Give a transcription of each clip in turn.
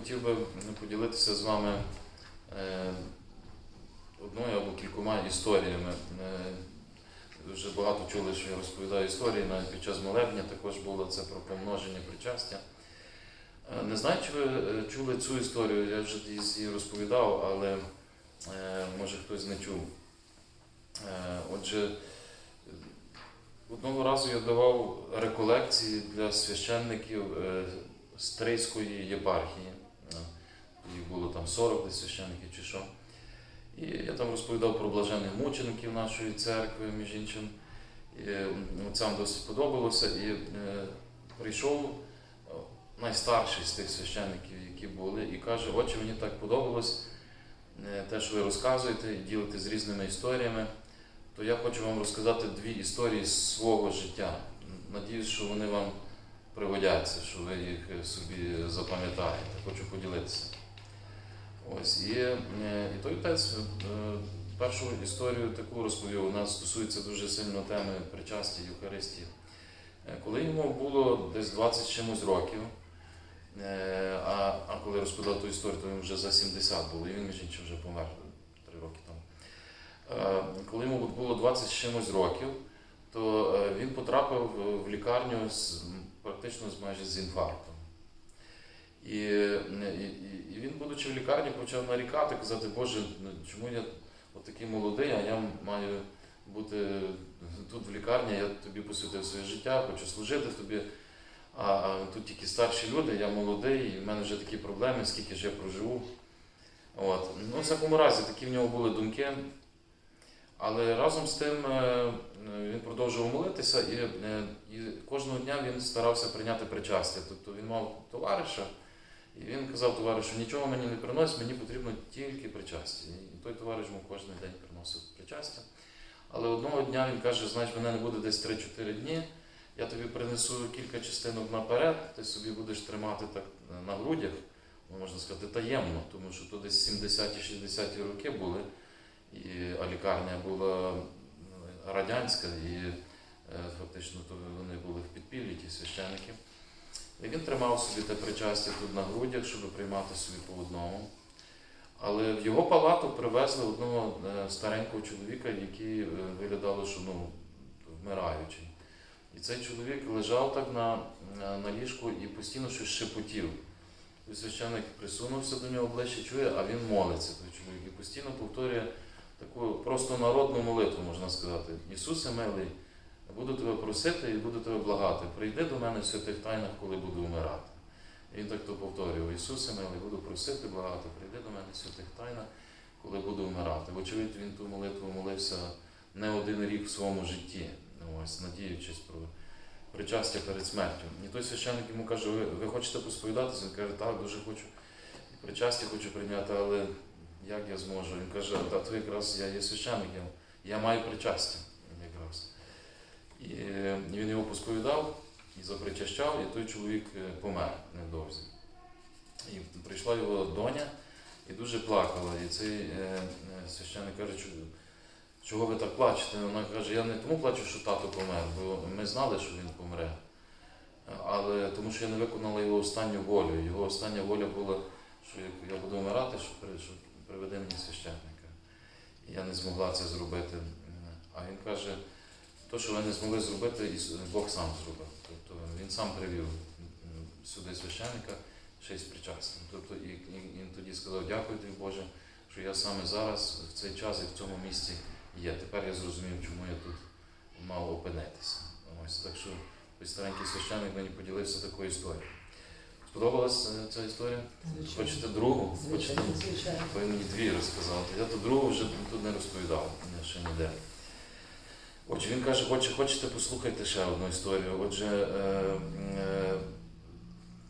хотів би поділитися з вами е, одною або кількома історіями. Е, Вже багато чули, що я розповідаю історії, навіть під час молебня також було це про помноження причастя. Е, Не знаю, чи ви чули цю історію, я вже її розповідав, але може хтось не чув. Отже, одного разу я давав реколекції для священників Стрийської єпархії. Е, Їх було там 40 десь священників чи що. І я там розповідав про блажених мучеників нашої церкви, між іншим. І м, отцям досить подобалося. І е, прийшов е, найстарший з тих священників, які були, і каже, отче, мені так подобалось е, те, що ви розказуєте, ділите з різними історіями, то я хочу вам розказати дві історії з свого життя. Надіюсь, що вони вам пригодяться, що ви їх е, собі запам'ятаєте. Хочу поділитися. Ось, і, е, і той отець е, першу історію таку розповів, вона стосується дуже сильно теми причастя Євхаристії. Е, Коли йому було десь 20 чимось років, а, а коли розповідав ту історію, то йому вже за 70 було, і він, між іншим, вже помер 3 роки тому. Коли йому було 20 чимось років, то він потрапив в лікарню з, практично майже з інфарктом. І, і, і- він, будучи в лікарні, почав нарікати, казати, Боже, ну, чому я от такий молодий, а я маю бути тут в лікарні, я тобі посвятив своє життя, хочу служити тобі. А, а тут тільки старші люди, я молодий, і в мене вже такі проблеми, скільки ж я проживу. От. Ну, в всякому разі, такі в нього були думки. Але разом з тим е, він продовжував молитися, і, е, і кожного дня він старався прийняти причастя. Тобто він мав товариша, і він казав товаришу, нічого мені не приносить, мені потрібно тільки причастя. І той товариш йому кожен день приносив причастя. Але одного дня він каже, знаєш, мене не буде десь 3-4 дні, я тобі принесу кілька частинок наперед, ти собі будеш тримати так на грудях, ну, можна сказати, таємно, тому що то десь 70-60-ті роки були, і, а лікарня була е, радянська, і е, фактично то вони були в підпіллі, ті священики. І він тримав собі те причастя тут на грудях, щоб приймати собі по одному. Але в його палату привезли одного е, старенького чоловіка, який е, виглядало, що ну, вмираючий. І цей чоловік лежав так на, на, на ліжку і постійно щось шепотів. І священник присунувся до нього ближче, чує, а він молиться, той чоловік, і постійно повторює таку просто народну молитву, можна сказати. Ісусе милий, буду тебе просити і буду тебе благати. Прийди до мене в святих тайнах, коли буду вмирати. І він так то повторював, Ісусе милий, буду просити, благати, прийди до мене в святих тайнах, коли буду вмирати. Вочевидь, він ту молитву молився не один рік в своєму житті, ось, надіючись про причастя перед смертю. І той священник йому каже, ви, ви хочете посповідатися? Він каже, так, дуже хочу. Причастя хочу прийняти, але як я зможу? Він каже, та то якраз я є священник, я, маю причастя. І він його посповідав і запричащав, і той чоловік е, помер невдовзі. І прийшла його доня і дуже плакала. І цей е, е, священник каже, чого ви так плачете? Вона каже, я не тому плачу, що тато помер, бо ми знали, що він помре. Але тому що я не виконала його останню волю. Його остання воля була, що я буду вмирати, що приведе мені священника. І я не змогла це зробити. А він каже, то, що ви не змогли зробити, Бог сам зробив. Тобто він сам привів сюди священника ще й з причастям. Тобто і, і, і він тоді сказав, дякую тобі, Боже, що я саме зараз, в цей час і в цьому місці є. Тепер я зрозумів, чому я тут мав опинитися. Ось так що той старенький священник мені поділився такою історією. Сподобалась е, ця історія? Хочете другу? Хочете? Звичайно, звичайно. Бо він мені дві розказав. Я то другу вже тут не розповідав, ще ніде. Отже, він каже, хоче, хочете послухайте ще одну історію. Отже, е, е,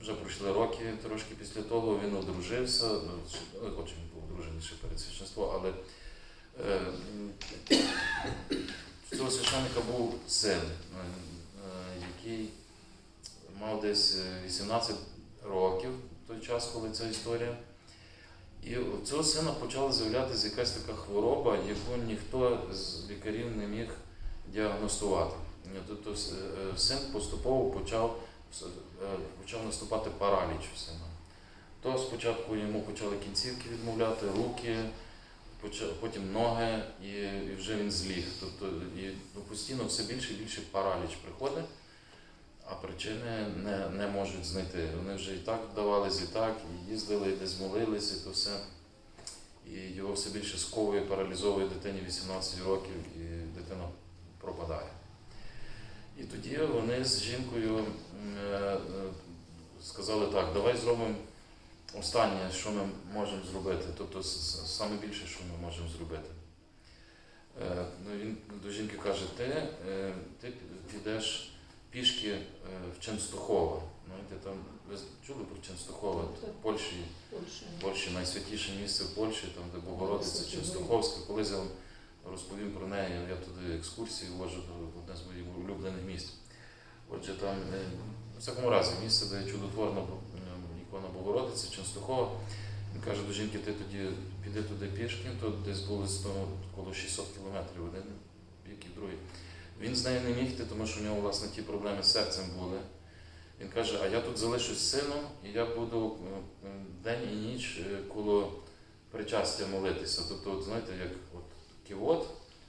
вже пройшли роки трошки після того, він одружився. Ну, е, Отже, він був одружений ще перед священством, але е, цього священника був син, е, е, який мав десь е, 18 років в той час, коли ця історія. І у цього сина почала з'являтися якась така хвороба, яку ніхто з лікарів не міг діагностувати. Е, Тобто е, син поступово почав, е, почав наступати параліч у сина. то спочатку йому почали кінцівки відмовляти, руки, потім ноги, і, і вже він зліг. Тобто і ну, постійно все більше і більше параліч приходить, а причини не, не можуть знайти. Вони вже і так вдавались, і так, і їздили, і десь молились, і то все. І його все більше сковує, паралізовує дитині 18 років, і дитина пропадає. І тоді вони з жінкою е, сказали так, давай зробимо останнє, що ми можемо зробити, тобто саме більше, що ми можемо зробити. Е, ну, Він до жінки каже, ти, е, ти підеш пішки в Ченстухова. Знаєте, там, ви чули про Ченстухова? В Польщі Польщі найсвятіше місце в Польщі, там де Богородиця Ченстуховська. Колись я вам розповім про неї, я туди екскурсії вожу до одне з моїх улюблених місць. Отже, там, е, у всякому разі, місце, де чудотворна е, ікона Богородиці, Ченстухова. Він каже до жінки, ти тоді піди туди пішки, то десь було 100, коло 600 кілометрів один бік і другий. Він з нею не міг йти, тому що у нього власне ті проблеми з серцем були. Він каже, а я тут залишусь сином, і я буду е, день і ніч коло причастя молитися. Тобто, от, знаєте, як от ківот,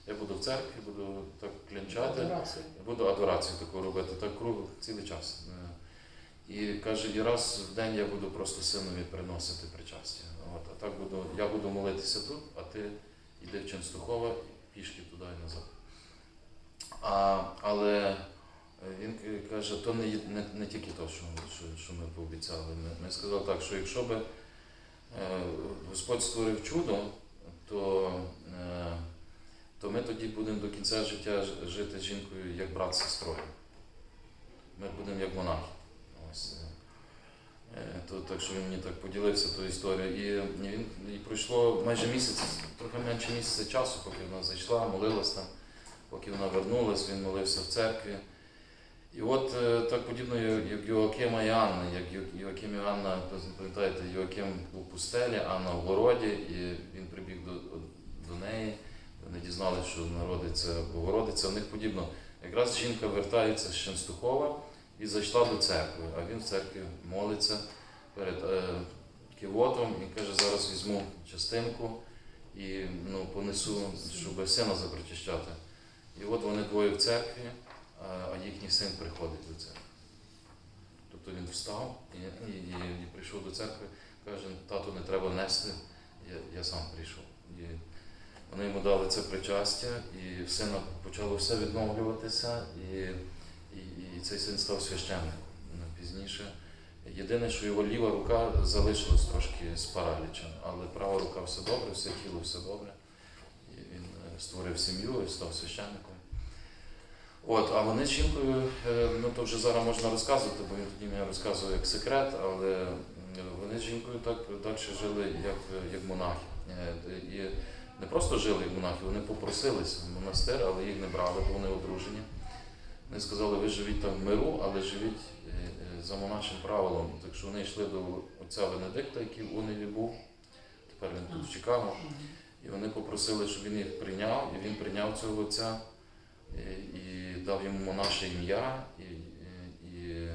я буду в церкві, буду так клянчати, Адорація. буду адорацію таку робити, так круг цілий час. Е, І каже, і раз в день я буду просто синові приносити причастя. От, а так буду, я буду молитися тут, а ти йди в Ченстухова пішки туди і назад. А, але е, він каже, то не, не, не тільки то, що, що, що ми пообіцяли. Ми, ми сказали так, що якщо би е, Господь створив чудо, то, е, то ми тоді будемо до кінця життя жити з жінкою як брат з сестрою. Ми будемо як монахи. Е. Е, То, так що він мені так поділився тою історією. І, і, він, і пройшло майже місяць, трохи менше місяця часу, поки вона зайшла, молилась там, поки вона вернулась, він молився в церкві. І от е, так подібно, як Йоакима і Анна, як Йо- Йоаким і Анна, пам'ятаєте, Йоаким в пустелі, Анна в городі, і він прибіг до, до неї. Вони дізналися, що народиться Богородиця. У них подібно. Якраз жінка вертається з Ченстухова і зайшла до церкви, а він в церкві молиться перед е, кивотом і каже, зараз візьму частинку і ну, понесу, щоб сина запричащати. І от вони двоє в церкві, а, їхній син приходить до церкви. Тобто він встав і, і, і, прийшов до церкви, каже, тату не треба нести, я, я сам прийшов. І вони йому дали це причастя, і в сина почало все відновлюватися, і, і, і цей син став священником пізніше. Єдине, що його ліва рука залишилась трошки з паралічем, але права рука все добре, все тіло все добре. І він е, створив сім'ю і став священником. От, а вони з жінкою, е, ну то вже зараз можна розказувати, бо він тоді мені розказував як секрет, але вони з жінкою так далі жили, як, як монахи. Е, І не просто жили як монахи, вони попросились в монастир, але їх не брали, бо вони одружені. Вони сказали, ви живіть там в миру, але живіть е, е, за монашим правилом. Так що вони йшли до отця Венедикта, який в Уневі був, тепер він тут в Чикаго. І вони попросили, щоб він їх прийняв, і він прийняв цього отця і дав йому монаше ім'я, і, і,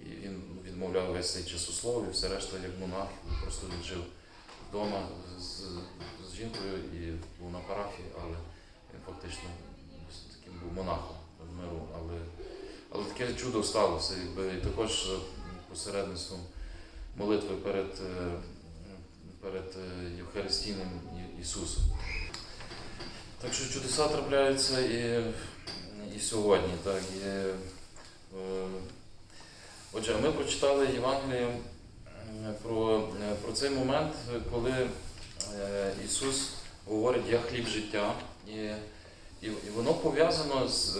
і, він відмовляв весь цей часослов, і все решта як монах, просто він жив вдома з, з жінкою і був на парафії, але він фактично таким був монахом в миру. Але, але таке чудо сталося, якби, і також посередництвом молитви перед, е, перед е, Євхаристійним Ісусом. Так що чудеса трапляються і, сьогодні. Так, і, е, отже, ми прочитали Євангеліє про, е, про цей момент, коли е, Ісус говорить Я хліб життя. І, і, і воно пов'язано з,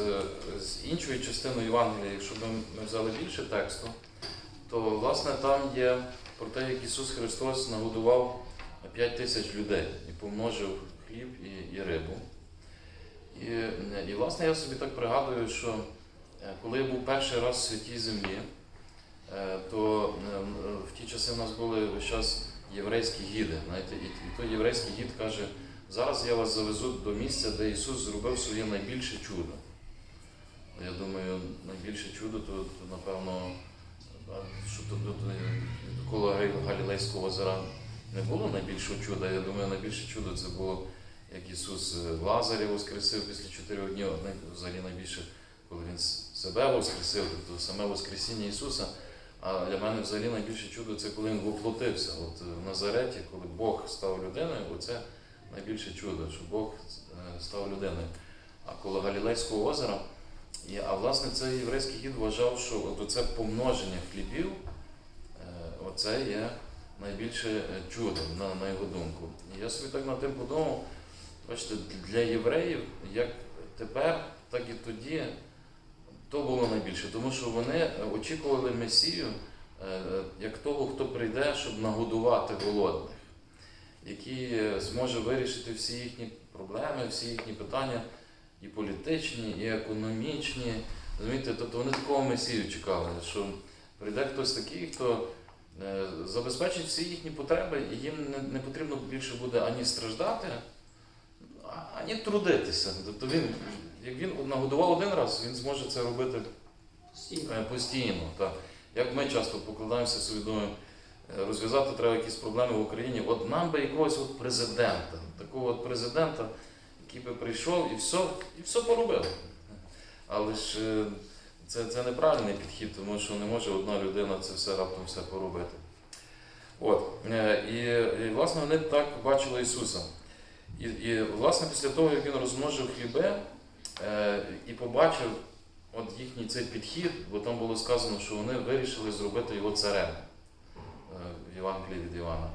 з іншою частиною Євангелія. Якщо б ми взяли більше тексту, то власне там є про те, як Ісус Христос нагодував 5 тисяч людей і помножив хліб і, і рибу. І, і власне я собі так пригадую, що е, коли я був перший раз в святій землі, е, то е, в ті часи в нас були весь час єврейські гіди. Знаєте, і, той єврейський гід каже, зараз я вас завезу до місця, де Ісус зробив своє найбільше чудо. Я думаю, найбільше чудо, то, то напевно, що то, до Галілейського озера не було найбільшого чуда. Я думаю, найбільше чудо це було, як Ісус Лазаря воскресив після чотирьох днів. Взагалі найбільше, коли Він себе воскресив, тобто саме Воскресіння Ісуса. А для мене взагалі найбільше чудо це коли він воплотився. От в Назареті, коли Бог став людиною, оце найбільше чудо, що Бог е, став людиною. А коло Галілейського озера, і, а власне цей єврейський гід вважав, що от оце помноження хлібів, е, оце є найбільше е, чудо, на, на його думку. І я собі так над тим подумав, бачите, для євреїв, як тепер, так і тоді, то було найбільше, тому що вони очікували Месію е, як того, хто прийде, щоб нагодувати голодних, який е, зможе вирішити всі їхні проблеми, всі їхні питання і політичні, і економічні. Розумієте, тобто вони такого Месію чекали, що прийде хтось такий, хто е, забезпечить всі їхні потреби, і їм не, потрібно більше буде ані страждати, ані трудитися. Тобто він, як він нагодував один раз, він зможе це робити Е, Постійно, так. Як ми часто покладаємося собі, думаємо, е, розв'язати треба якісь проблеми в Україні. От нам би якогось от президента, такого от президента, який би прийшов і все, і все поробив. Але ж е, це, це неправильний підхід, тому що не може одна людина це все раптом все поробити. От. І, і власне вони так бачили Ісуса. І, і власне після того, як він розмножив хліби е, і побачив от їхній цей підхід, бо там було сказано, що вони вирішили зробити його царем е, в Євангелії від Івана.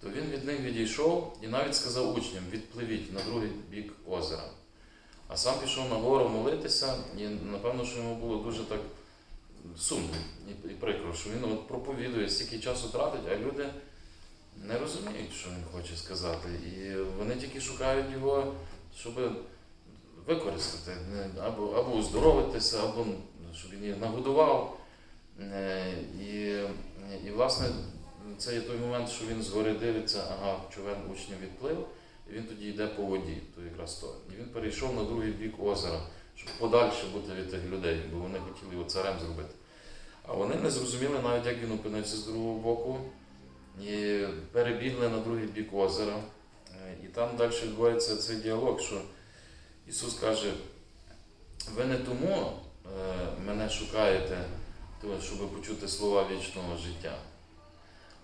То він від них відійшов і навіть сказав учням: відпливіть на другий бік озера. А сам пішов на гору молитися, і напевно, що йому було дуже так сумно і, прикро, що він от проповідує, стільки часу тратить, а люди не розуміють, що він хоче сказати. І вони тільки шукають його, щоб використати, або, або оздоровитися, або щоб він їх нагодував. Е, І, і власне це є той момент, що він згори дивиться, ага, човен учнів відплив, і він тоді йде по воді, то якраз то. І він перейшов на другий бік озера, щоб подальше бути від тих людей, бо вони хотіли його царем зробити. А вони не зрозуміли навіть, як він опинився з другого боку, і перебігли на другий бік озера. Е, І там далі відбувається цей діалог, що Ісус каже, ви не тому е, мене шукаєте, щоб почути слова вічного життя.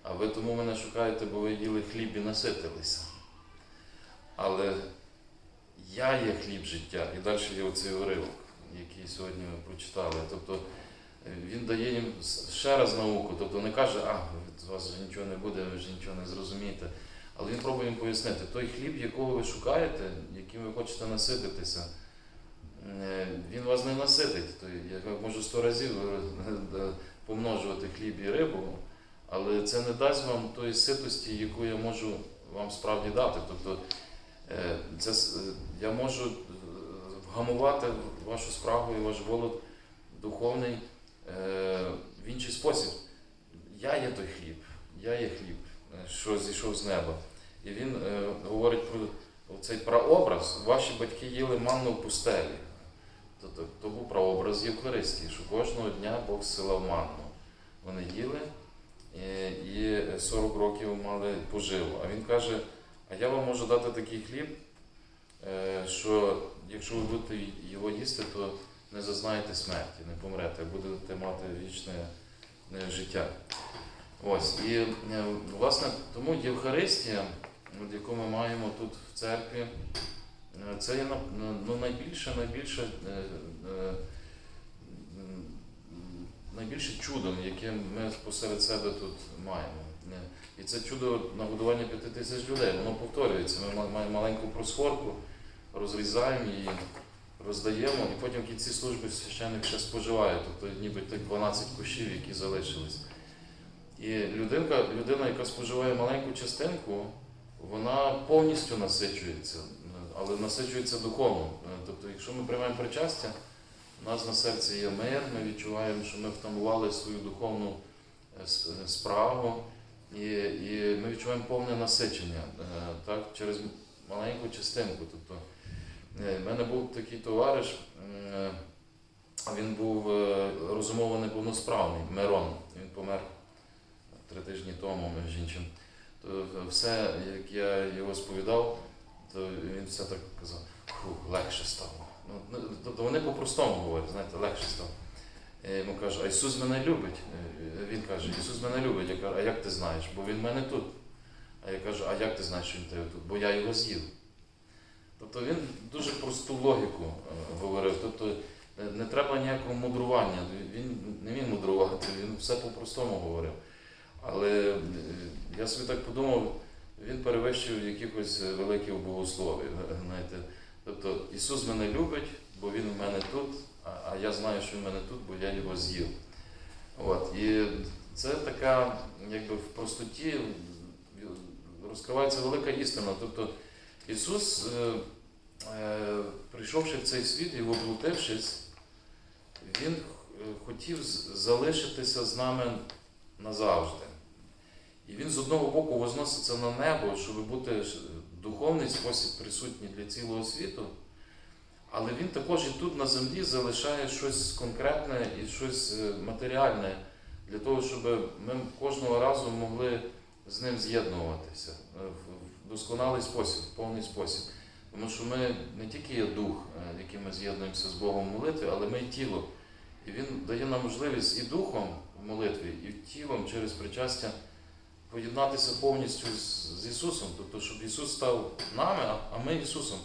А ви тому мене шукаєте, бо ви їли хліб і наситилися. Але я є хліб життя. І далі є оцей уривок, який сьогодні ми прочитали. Тобто він дає їм ще раз науку, тобто не каже, а від вас вже нічого не буде, ви вже нічого не зрозумієте. Але він пробує їм пояснити, той хліб, якого ви шукаєте, яким ви хочете насититися, е, він вас не наситить. То я можу сто разів е, помножувати хліб і рибу, але це не дасть вам тої ситості, яку я можу вам справді дати. Тобто е, це, е, я можу е, вгамувати вашу спрагу і ваш голод духовний е, в інший спосіб. Я є той хліб, я є хліб, е, що зійшов з неба. І він е, говорить про цей прообраз. Ваші батьки їли манну в пустелі. Тобто то був прообраз Євхаристії, що кожного дня Бог зсилав манну. Вони їли е, і 40 років мали поживу. А він каже: а я вам можу дати такий хліб, е, що якщо ви будете його їсти, то не зазнаєте смерті, не помрете, будете мати вічне е, життя. Ось, і е, власне тому Євхаристія, яку ми маємо тут в церкві, е, це є ну, найбільше, найбільше, найбільше чудом, яке ми посеред себе тут маємо. І це чудо нагодування п'яти тисяч людей, воно повторюється. Ми маємо маленьку просфорку, розрізаємо її, роздаємо, і потім в кінці служби священник ще споживає, тобто ніби тих 12 кущів, які залишились. І людинка, людина, яка споживає маленьку частинку, вона повністю насичується, але насичується духовно. Тобто, якщо ми приймаємо причастя, у нас на серці є мир, ми відчуваємо, що ми втамували свою духовну е, е, справу, і, і ми відчуваємо повне насичення е, так, через маленьку частинку. Тобто, е, в мене був такий товариш, е, він був е, розумово неповносправний, Мирон. Він помер три тижні тому між іншим, то все, як я його сповідав, то він все так казав, фу, легше стало. Ну, ну, тобто вони по-простому говорять, знаєте, легше стало. Я йому кажу, а Ісус мене любить. Е, Він каже, Ісус мене любить. Я кажу, а як ти знаєш? Бо Він мене тут. А я кажу, а як ти знаєш, що він тебе тут? Бо я його з'їв. Тобто він дуже просту логіку е, говорив. Тобто е, не треба ніякого мудрування. Він не міг мудрувати, він все по-простому говорив. Але е, я собі так подумав, він перевищив якихось великих богословів. Знаєте. Тобто Ісус мене любить, бо Він в мене тут, а, я знаю, що Він в мене тут, бо я його з'їв. От. І це така, якби в простоті розкривається велика істина. Тобто Ісус, прийшовши в цей світ і воплотившись, Він е, хотів залишитися з нами назавжди. І він з одного боку возноситься на небо, щоб бути ж- духовний спосіб присутній для цілого світу. Але він також і тут на землі залишає щось конкретне і щось е, матеріальне для того, щоб ми кожного разу могли з ним з'єднуватися е, в в досконалий спосіб, в повний спосіб. Тому що ми не тільки є дух, е, яким ми з'єднуємося з Богом в молитві, але ми й тіло. І він дає нам можливість і духом в молитві, і тілом через причастя поєднатися повністю з, Ісусом, тобто, щоб Ісус став нами, а- а ми Ісусом.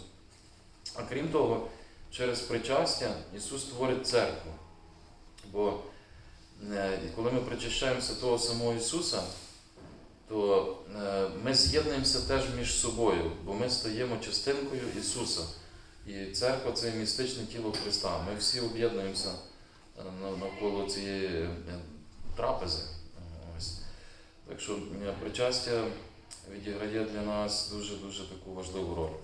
А крім того, через причастя Ісус творить церкву. Бо е, коли ми причащаємося того самого Ісуса, то е, ми з'єднуємося теж між собою, бо ми стаємо частинкою Ісуса. І церква це містичне тіло Христа. Ми всі об'єднуємося е, навколо цієї е, трапези. Ось. Так що причастя відіграє для нас дуже-дуже таку важливу роль.